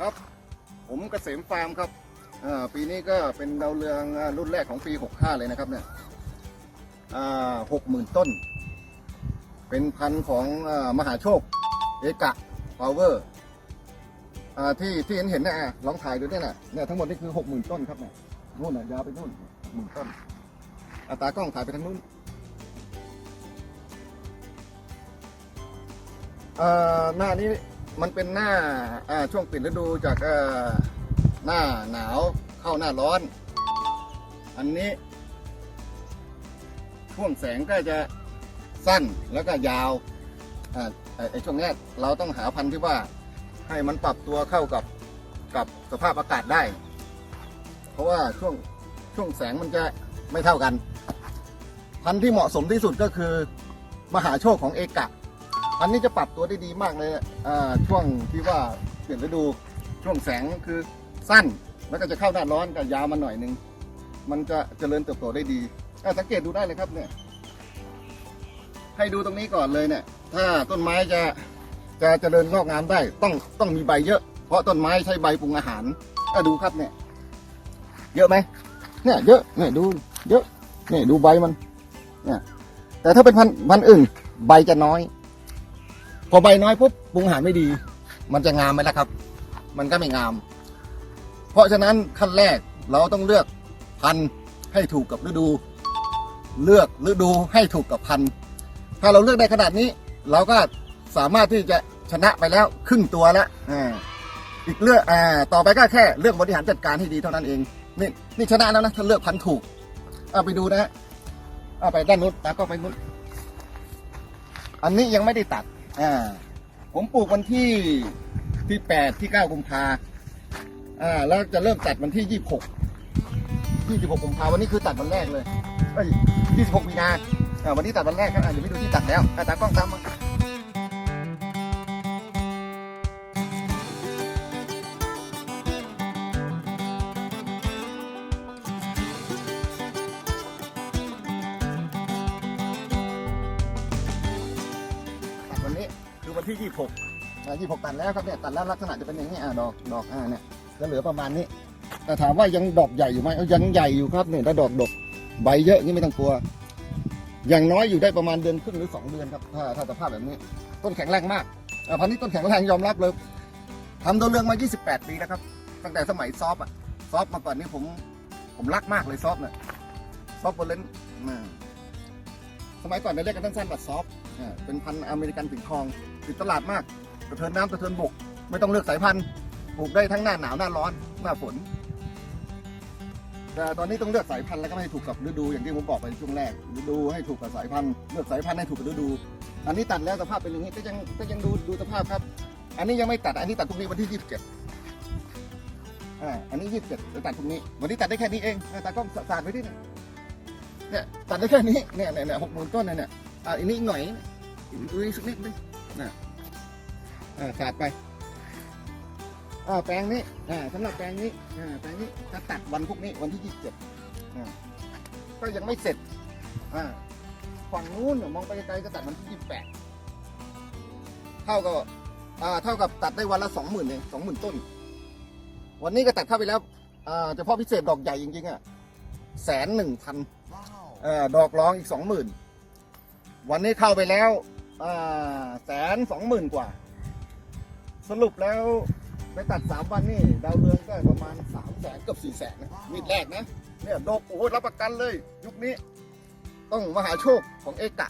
ครับ ผมเกษมฟาร์มครับปีนี้ก็เป็นดาวเรืองรุ่นแรกของปี 65 เลยนะครับเนี่ยหกหมื่นต้น เป็นพันธุ์ของอมหาโชค เอกะพาวเวอร์ที่ที่เห็นเห็นเนะอะลองถ่ายดูเนี่ยนะเนี่ยทั้งหมดนี่คือหกหมื่นต้นครับเนี่ยนู่นน่ะยาวไปนู่นหมื่นต้นอัตรากล้องถ่ายไปทางนู้นอ่าหน้านี้ มันเป็นหน้าช่วงเปลี่ยนฤดูจากหน้าหนาวเข้าหน้าร้อน อันนี้ช่วงแสงก็จะสั้นแล้วก็ยาวไอ้ช่วงนี้เราต้องหาพันธุ์ที่ว่าให้มันปรับตัวเข้ากับกับสภาพอากาศได้ เพราะว่าช่วงช่วงแสงมันจะไม่เท่ากัน พันธุ์ที่เหมาะสมที่สุดก็คือมหาโชคของเอกะ พันนี้จะปรับตัวได้ดีมากเลยอ่าช่วงที่ว่าเปลี่ยนฤดูช่วงแสงคือสั้น แล้วก็จะเข้าหน้าร้อนก็ยาวมาหน่อยนึง มันจะเจริญเติบโตได้ดีอะสังเกตดูได้เลยครับเนี่ย ให้ดูตรงนี้ก่อนเลยเนี่ย ถ้าต้นไม้จะจะเจริญงอกงามได้ต้องต้องมีใบเยอะ เพราะต้นไม้ใช้ใบปรุงอาหารอะดูครับเนี่ย เยอะไหมเนี่ยเยอะเนี่ยดูเยอะเนี่ยดูใบมันเนี่ยแต่ถ้าเป็นพันพันธุ์อื่นใบจะน้อย พอใบน้อยปุ๊บปรุงอาหารไม่ดี มันจะงามไหมล่ะครับ มันก็ไม่งาม เพราะฉะนั้นขั้นแรกเราต้องเลือกพันธุ์ให้ถูกกับฤดู เลือกฤดูให้ถูกกับพันธุ์ถ้าเราเลือกได้ขนาดนี้ เราก็สามารถที่จะชนะไปแล้วครึ่งตัวแล้วอ่าอีกเลือกอ่าต่อไปก็แค่เลือกบริหารจัดการให้ดีเท่านั้นเอง นี่นี่ชนะแล้วนะถ้าเลือกพันธุ์ถูกเอาไปดูนะฮะเอาไปด้านนู้นตาก็ไปนู้นอันนี้ยังไม่ได้ตัด อ่า ผมปลูกวันที่ที่แปดที่เก้ากุมภาอ่า แล้วจะเริ่มตัดวันที่ยี่สิบหกยี่สิบหกกุมภาวันนี้คือตัดวันแรกเลยเอ้ยยี่สิบหกมีนาอ่าวันนี้ตัดวันแรกครับอ่าเดี๋ยวไปดูที่ตัดแล้วอ่าตากล้องตามมา ที่ยี่สิบหกอ่ายี่หกตัดแล้วครับเนี่ยตัดแล้วลักษณะจะเป็นอย่างนี้อ่าดอกดอกอ่าเนี่ยจะเหลือประมาณนี้ แต่ถามว่ายังดอกใหญ่อยู่ไหมเอายังใหญ่อยู่ครับเนี่ยถ้าดอกดกใบเยอะนี่ไม่ต้องกลัว อย่างน้อยอยู่ได้ประมาณเดือนครึ่งหรือสองเดือนครับถ้าถ้าสภาพแบบนี้ ต้นแข็งแรงมากอ่าพันธุ์นี้ต้นแข็งแรงยอมรับเลยทำตัวเรื่องมา 28 ปีแล้วครับ ตั้งแต่สมัยซอฟต์อะซอฟต์มาก่อนนี้ผม ผมรักมากเลยซอฟต์เนี่ยซอฟต์โบเลน สมัยก่อนเราเรียกกันสั้นๆว่าซอฟต์เป็นพันธุ์อเมริกันถึงทอง ติดตลาดมากกระเทินน้ำกระเทินบก ไม่ต้องเลือกสายพันธุ์ปลูกได้ทั้งหน้าหนาวหน้าร้อนหน้าฝน แต่ตอนนี้ต้องเลือกสายพันธุ์แล้วก็ให้ถูกกับฤดูอย่างที่ผมบอกไปช่วงแรกฤดูให้ถูกกับสายพันธุ์เลือกสายพันธุ์ให้ถูกกับฤดู อันนี้ตัดแล้วสภาพเป็นอย่างนี้ก็ยังก็ยังดูดูสภาพครับ อันนี้ยังไม่ตัดอันนี้ตัดพรุ่งนี้วันที่ยี่สิบเจ็ดอ่าอันนี้ยี่สิบเจ็ดจะตัดพรุ่งนี้ วันนี้ตัดได้แค่นี้เองอ่าตากล้องสาดไว้ที่นี่ เนี่ยตัดได้แค่นี้เนี่ยเนี่ยเนี่ยหกหมื่นต้นเนี่ยเนี่ยอ่าอันนี้อีกหน่อยดูอีกสักนิดนึงนะอ่าสาดไปอ่าแปลงนี้อ่าสำหรับแปลงนี้อ่าแปลงนี้จะตัดวันพวกนี้วันที่ยี่สิบเจ็ดอ่าก็ยังไม่เสร็จอ่าฝั่งนู้นมองไปไกลๆก็ตัดวันที่ยี่สิบแปดเท่ากับอ่าเท่ากับตัดได้วันละสองหมื่นเองสองหมื่นต้น วันนี้ก็ตัดเข้าไปแล้วอ่าเฉพาะพิเศษดอกใหญ่จริงๆอะแสนหนึ่งพัน ดอกร้องอีกสองหมื่นวันนี้เข้าไปแล้วแสนสองหมื่นกว่า สรุปแล้วไปตัดสามวันนี่ดาวเรืองก็ประมาณสามแสนเกือบสี่แสนนะมีดแรกนะ เนี่ยดอกโอ้โหรับประกันเลย ยุคนี้ ต้องมหาโชคของเอกะ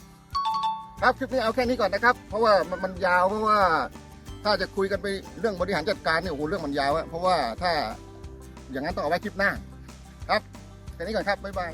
ครับคลิปนี้เอาแค่นี้ก่อนนะครับ เพราะว่ามันมันยาวเพราะว่า ถ้าจะคุยกันไปเรื่องบริหารจัดการเนี่ยโอ้โหเรื่องมันยาวอะเพราะว่าถ้าอย่างนั้นต้องเอาไว้คลิปหน้า ครับแค่นี้ก่อนครับบ๊ายบาย